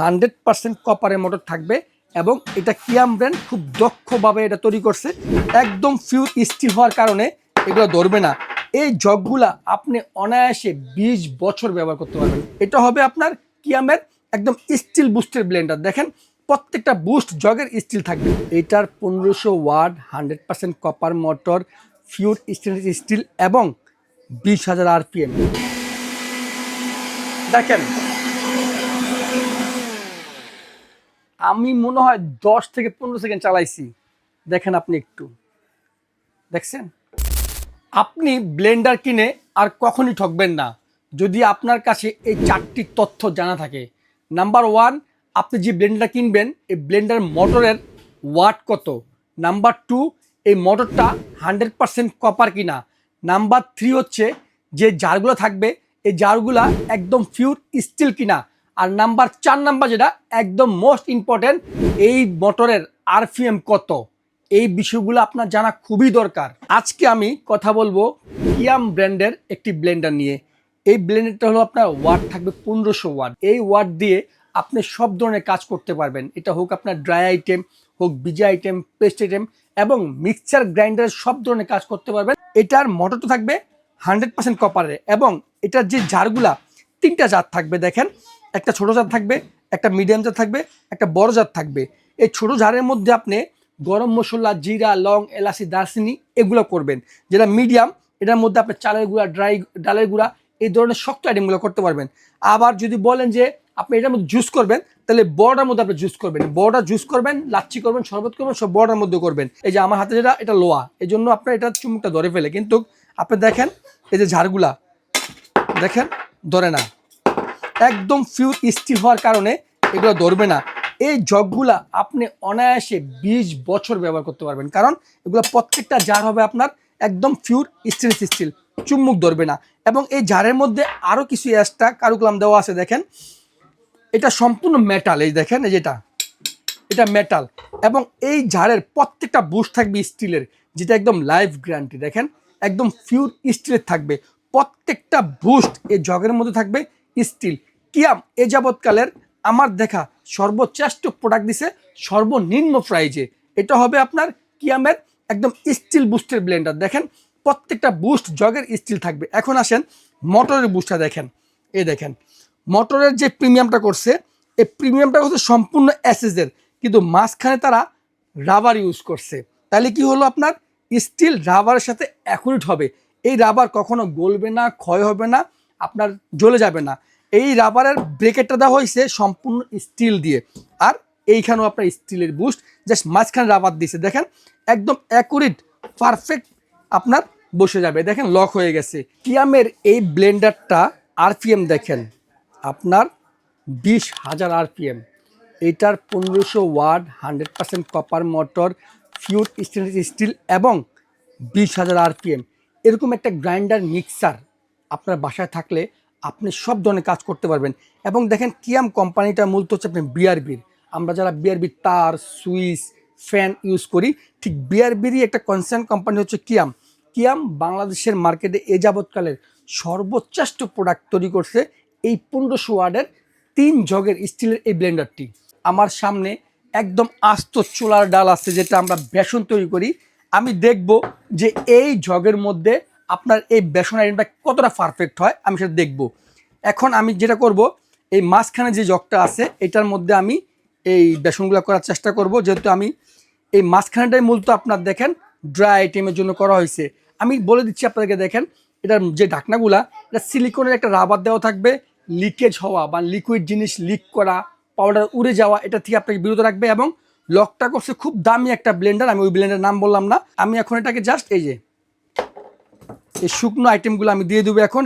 Hundred percent কপারের motor থাকবে এবং এটা কিয়াম ব্র্যান্ড খুব দক্ষভাবে এটা তৈরি করছে। একদম ফিউর স্টিল হওয়ার কারণে এগুলো ধরবে না। এই জগগুলা আপনি অনায়াসে বিশ বছর ব্যবহার করতে পারবেন। এটা হবে আপনার কিয়ামের একদম স্টিল বুস্টের ব্লেন্ডার দেখেন, প্রত্যেকটা বুস্ট জগের স্টিল থাকবে। এটার পনেরোশো watt hundred percent copper motor pure stainless steel এবং বিশ হাজার আরপিএম দেখেন আমি মনে হয় দশ থেকে পনেরো সেকেন্ড চালাইছি। দেখেন আপনি একটু। দেখছেন? আপনি ব্লেন্ডার কিনে আর কখনই ঠকবেন না। যদি আপনার কাছে এই চারটি তথ্য জানা থাকে। নাম্বার ওয়ান আপনি যে ব্লেন্ডার কিনবেন, এই ব্লেন্ডার মোটরের ওয়াট কত? নাম্বার টু এই মোটরটা হান্ড্রেড পারসেন্ট কপার কিনা? নাম্বার থ্রি হচ্ছে, যে জারগুলো থাকবে, এই জারগুলা একদম ফিউর স্টিল কিনা? আর নাম্বার চার নাম্বার যেটা, একদম মোস্ট ইম্পর্টেন্ট এই মোটরের আরপিএম কত? এই বিষয়গুলো আপনার জানা খুবই দরকার। আজকে আমি কথা বলব ইয়াম ব্র্যান্ডের একটি ব্লেন্ডার নিয়ে। এই ব্লেন্ডারটা হলো আপনার ওয়াট, থাকবে পনেরোশো ওয়াট। এই ওয়াট দিয়ে আপনি সব ধরনের কাজ করতে পারবেন। এটা হোক আপনার ড্রাই আইটেম হোক বিজা আইটেম পেস্ট আইটেম এবং মিক্সচার গ্রাইন্ডারের সব ধরনের কাজ করতে পারবেন। এটার মোটরটা থাকবে হান্ড্রেড পার্সেন্ট কপারের এবং এটার যে জারগুলা তিনটা জার থাকবে দেখেন। একটা ছোট জাত থাকবে, একটা মিডিয়াম জাত থাকবে, একটা বড় জাত থাকবে। এই ছোট জারের মধ্যে আপনি গরম মশলা, জিরা, লং, এলাচি, দারচিনি এগুলো করবেন। যেটা মিডিয়াম এটার মধ্যে আপনি চালের গুঁড়া ড্রাই ডালের গুঁড়া, এই ধরনের শক্ত আইটেমগুলো করতে পারবেন। আবার যদি বলেন যে আপনি এটার মধ্যে জুস করবেন, তাহলে বড়টার মধ্যে আপনি জুস করবেন। বড়টা জুস করবেন, লাচ্ছি করবেন, শরবত করবেন, সব বড়টার মধ্যে করবেন। এই যে আমার হাতে যেটা, এটা লোয়া। এই জন্য আপনার এটা চুমুকটা ধরে ফেলে। কিন্তু আপনি দেখেন, এই যে ঝাড়গুলা, দেখেন, ধরে না। একদম ফিউর স্টিল হওয়ার কারণে এগুলো ধরবে না। এই জগগুলা আপনি অনায়াসে বিশ বছর ব্যবহার করতে পারবেন। কারণ এগুলো প্রত্যেকটা জার হবে আপনার একদম ফিউর স্টিল স্টিল চুম্মুক ধরবে না। এবং এই জারের মধ্যে আরও কিছু এক্সট্রা কারুকুলাম দেওয়া আছে দেখেন। এটা সম্পূর্ণ মেটাল এই দেখেন, এই যেটা। এটা মেটাল এবং এই ঝাড়ের প্রত্যেকটা বুশ থাকবে স্টিলের যেটা একদম লাইফ গ্যারান্টি দেখেন। একদম ফিউর স্টিলের থাকবে। প্রত্যেকটা বুস্ট এই জগের মধ্যে থাকবে স্টিল কিয়াম, এ যাবৎকালের আমার দেখা সর্বশ্রেষ্ঠ প্রোডাক্ট দিছে সর্বনিম্ন প্রাইজে এটা হবে আপনার কিয়ামের একদম স্টিল বুস্টের ব্লেন্ডার দেখেন, প্রত্যেকটা বুস্ট জগের স্টিল থাকবে। এখন আসেন মোটরের বুস্টটা দেখেন। এ দেখেন মোটরের যে প্রিমিয়ামটা করছে, এই প্রিমিয়ামটা হচ্ছে সম্পূর্ণ অ্যাসেসের কিন্তু মাঝখানে তারা রাবার ইউজ করছে। তাহলে কি হলো আপনার? স্টিল রাবারের সাথে অ্যাকুরেট হবে। এই রাবার কখনো গলবে না, ক্ষয় হবে না, আপনার জ্বলে যাবে না। এই রাবারের ব্রেকেটটা দেওয়া হয়েছে সম্পূর্ণ স্টিল দিয়ে। আর এইখানেও আপনার স্টিলের বুস্ট, জাস্ট মাঝখানে রাবার দিয়েছে। দেখেন, একদম অ্যাকুরেট, পারফেক্ট আপনার বসে যাবে। দেখেন, লক হয়ে গেছে। কিয়ামের এই ব্লেন্ডারটা আরপিএম দেখেন। আপনার বিশ হাজার আরপিএম। এটার পনেরোশো watt hundred percent copper motor pure stainless steel এবং বিশ হাজার আরপিএম। এরকম একটা গ্রাইন্ডার মিক্সার আপনার বাসায় থাকলে আপনি সব ধরনের কাজ করতে পারবেন। এবং দেখেন কিয়াম কোম্পানিটা মূলত হচ্ছে আপনি বিআরবির আমরা যারা বিআরবির তার, সুইচ, ফ্যান ইউজ করি, ঠিক বিআরবিরই একটা কনসার্ন কোম্পানি হচ্ছে কিয়াম। কিয়াম বাংলাদেশের মার্কেটে এ যাবৎকালের সর্বোচ্চাষ্ট প্রোডাক্ট তৈরি করছে এই পনেরোশো ওয়ার্ডের তিন জগের স্টিলের এই ব্লেন্ডারটি আমার সামনে একদম আস্ত চোলার ডাল আছে যেটা আমরা বেসন তৈরি করি। আমি দেখব যে এই জগের মধ্যে আপনার এই বেসন আইটেমটা কতটা পারফেক্ট হয়, আমি সেটা দেখব। এখন আমি যেটা করব, এই মাঝখানে যে জগটা আছে, এটার মধ্যে আমি এই বেসনগুলো করার চেষ্টা করব। যেহেতু আমি এই মাঝখানেটাই মূলত আপনার দেখেন ড্রাই আইটেমের জন্য করা হয়েছে। আমি বলে দিচ্ছি আপনাদেরকে, দেখেন, এটার যে ঢাকনাগুলা, এটা সিলিকনের একটা রাবার দেওয়া থাকবে লিকেজ হওয়া বা লিকুইড জিনিস লিক করা পাউডার উড়ে যাওয়া, এটা থেকে আপনাকে বিরত রাখবে এবং লকটা করছে খুব দামি একটা ব্লেন্ডার আমি ওই ব্লেন্ডার নাম বললাম না। আমি এখন এটাকে জাস্ট এই যে এই শুকনো আইটেমগুলো আমি দিয়ে দেবো এখন।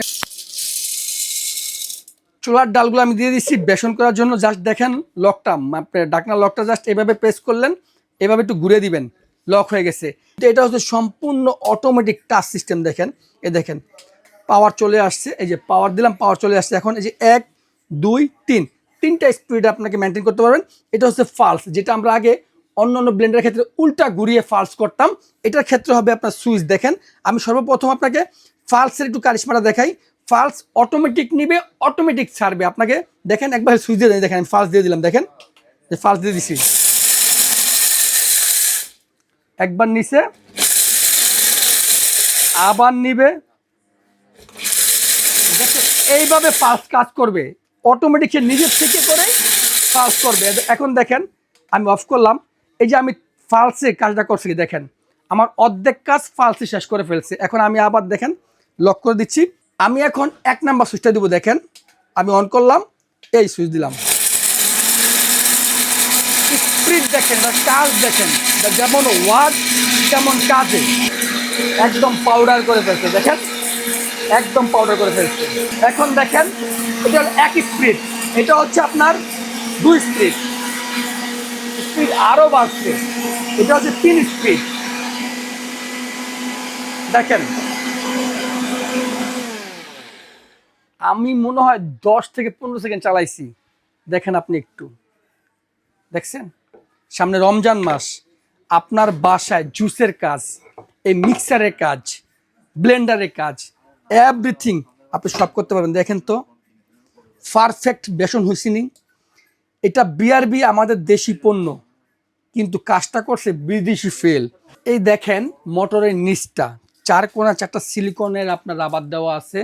চোলার ডালগুলো আমি দিয়ে দিচ্ছি বেসন করার জন্য। জাস্ট দেখেন লকটা ডাকনা লকটা জাস্ট এভাবে প্রেস করলেন, এভাবে একটু ঘুরে দিবেন। লক হয়ে গেছে। এটা হচ্ছে সম্পূর্ণ অটোমেটিক টাচ সিস্টেম দেখেন। এ দেখেন পাওয়ার চলে আসছে। এই যে পাওয়ার দিলাম পাওয়ার চলে আসছে। এখন এই যে এক, দুই, তিন, তিনটা স্পিড আপনাকে মেনটেন করতে পারবেন। এটা হচ্ছে ফালস যেটা আমরা আগে অন্য অন্য ব্লেন্ডারের ক্ষেত্রে উল্টা ঘুরিয়ে ফালস করতাম। এটার ক্ষেত্রে হবে আপনার সুইচ দেখেন, আমি সর্বপ্রথম আপনাকে ফালসের একটু কারিশমাটা দেখাই। ফালস অটোমেটিক নিবে অটোমেটিক ছাড়বে আপনাকে। দেখেন, একবার সুইচ দিয়ে দেখেন, আমি ফালস দিয়ে দিলাম। দেখেন, যে ফালস দিয়ে দিছি। একবার নিচে, আবার নিবে। এইভাবে পাস কাজ করবে। অটোমেটিক সে নিজের থেকে করে পাস করবে। এখন দেখেন, আমি অফ করলাম। এই যে আমি ফালসে কাজটা করছি, দেখেন, আমার অর্ধেক কাজ ফালসে শেষ করে ফেলছে। এখন আমি আবার দেখেন লক করে দিচ্ছি। আমি এখন এক নাম্বার সুইচটা দিব, দেখেন, আমি অন করলাম, এই সুইচ দিলাম। স্পিড দেখেন এটা কাজ দেখেন যেমন ওয়ার্ড তেমন কাজে। একদম পাউডার করে ফেলছে, দেখেন, একদম পাউডার করে ফেলছে। এখন দেখেন, এটা হলো এক স্পিড এটা হচ্ছে আপনার দুই স্পিড স্পিড আরও বাড়ছে। এটা হচ্ছে তিন স্পিড দেখেন। আমি মনে হয় দশ থেকে পনেরো সেকেন্ড চালাইছি। দেখেন আপনি একটু। দেখছেন? সামনে রমজান মাস। আপনার বাসায় জুসের কাজ, এই মিক্সারের কাজ, ব্লেন্ডারের কাজ এভরিথিং আপনি সব করতে পারবেন। দেখেন তো পারফেক্ট বেসন হুইসিনিং এটা বিআরবি আমাদের দেশি পণ্য। কিন্তু কাজটা করছে বিদেশি ফেল এই দেখেন মোটরের নিচটা। চার কোনা চারটা সিলিকনের আপনার রাবার দেওয়া আছে।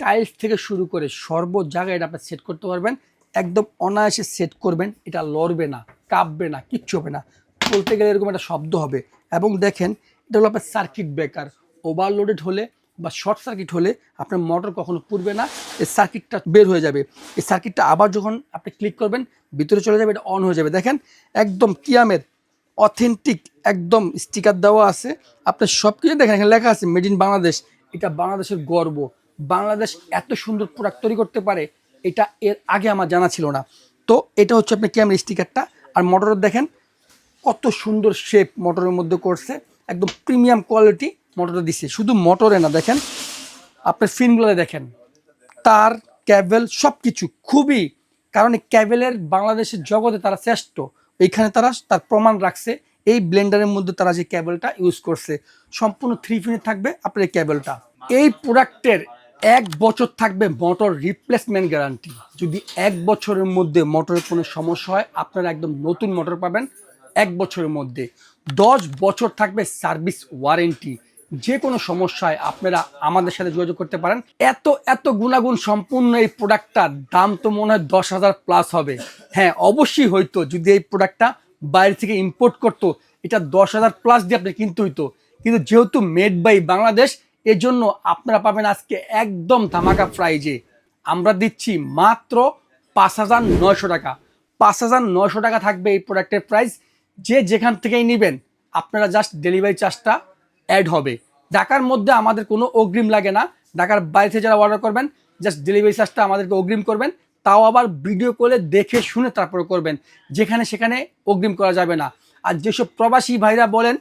টাইলস থেকে শুরু করে সর্ব জায়গায় এটা আপনি সেট করতে পারবেন। একদম অনায়াসে সেট করবেন, এটা লড়বে না, কাঁপবে না, কিচ্ছু হবে না। বলতে গেলে এরকম একটা শব্দ হবে। এবং দেখেন, এটা হলো আপনার সার্কিট ব্রেকার ওভারলোডেড হলে বা শর্ট সার্কিট হলে আপনার মোটর কখনো পুড়বে না, এই সার্কিটটা বের হয়ে যাবে। এই সার্কিটটা আবার যখন আপনি ক্লিক করবেন, ভিতরে চলে যাবে, এটা অন হয়ে যাবে। দেখেন, একদম কিয়ামের অথেন্টিক একদম স্টিকার দেওয়া আছে। আপনার সব কিছু দেখেন, এখানে লেখা আছে মেড ইন বাংলাদেশ এটা বাংলাদেশের গর্ব। বাংলাদেশ এত সুন্দর প্রোডাক্ট তৈরি করতে পারে, এটা এর আগে আমার জানা ছিল না। তো এটা হচ্ছে আপনার ক্যামেরা স্টিকারটা আর মোটরের দেখেন, কত সুন্দর শেপ মোটরের মধ্যে করছে, একদম প্রিমিয়াম কোয়ালিটি মোটরে দিচ্ছে শুধু মোটরে না, দেখেন, আপনার ফিনগুলো দেখেন, তার, ক্যাবেল সব কিছু খুবই, কারণ এই ক্যাবেলের বাংলাদেশের জগতে তারা শ্রেষ্ঠ। এইখানে তারা তার প্রমাণ রাখছে, এই ব্লেন্ডারের মধ্যে তারা যে ক্যাবেলটা ইউজ করছে। সম্পূর্ণ থ্রি পিনে থাকবে আপনার এই ক্যাবেলটা। এই প্রোডাক্টের এক বছর থাকবে মোটর রিপ্লেসমেন্ট গ্যারান্টি যদি এক বছরের মধ্যে মোটরের কোনো সমস্যা হয়, আপনারা একদম নতুন মোটর পাবেন এক বছরের মধ্যে। দশ বছর থাকবে সার্ভিস ওয়ারেন্টি যে কোনো সমস্যায় আপনারা আমাদের সাথে যোগাযোগ করতে পারেন। এত এত গুণাগুণ সম্পূর্ণ এই প্রোডাক্টটার দাম তো মনে হয় দশ হাজার প্লাস হবে। হ্যাঁ অবশ্যই হইতো যদি এই প্রোডাক্টটা বাইরে থেকে ইম্পোর্ট করতো, এটা দশ হাজার প্লাস দিয়ে আপনি কিনতে হইতো। কিন্তু যেহেতু মেড বাই বাংলাদেশ এজন্য আপনারা পাবেন আজকে একদম ধামাকা প্রাইজে আমরা দিচ্ছি মাত্র পাঁচ হাজার নয়শো টাকা। পাঁচ হাজার নয়শো টাকা থাকবে এই প্রোডাক্টের প্রাইস যে যেখান থেকেই নেবেন, আপনারা জাস্ট ডেলিভারি চার্জটা অ্যাড হবে। ঢাকার মধ্যে আমাদের কোনো অগ্রিম লাগে না। ঢাকার থেকে যারা অর্ডার করবেন জাস্ট ডেলিভারি চার্জটা আমাদেরকে অগ্রিম করবেন। তাও আবার ভিডিও কলে দেখে শুনে তারপরে করবেন। যেখানে সেখানে অগ্রিম করা যাবে না। আর যেসব প্রবাসী ভাইরা বলেন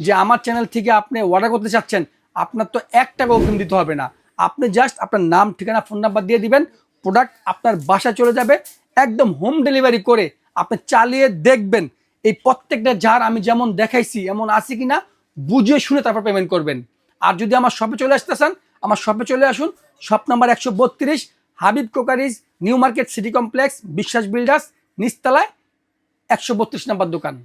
যে, আমার চ্যানেল থেকে আপনি অর্ডার করতে চাচ্ছেন, আপনার তো এক টাকা অগ্রিম দিতে হবে না। আপনি জাস্ট আপনার নাম, ঠিকানা ফোন নাম্বার দিয়ে দিবেন। প্রোডাক্ট আপনার বাসা চলে যাবে। একদম হোম ডেলিভারি করে আপনি চালিয়ে দেখবেন। এই প্রত্যেকটা জার আমি যেমন দেখাইছি, এমন আছে কিনা বুঝে শুনে তারপর পেমেন্ট করবেন। আর যদি আমার শপে চলে আসতে চান, আমার শপে চলে আসুন। শপ নাম্বার একশো বত্রিশ Habib crockeries new market city complex Biswas builders নিচতলায় একশো বত্রিশ নাম্বার দোকান।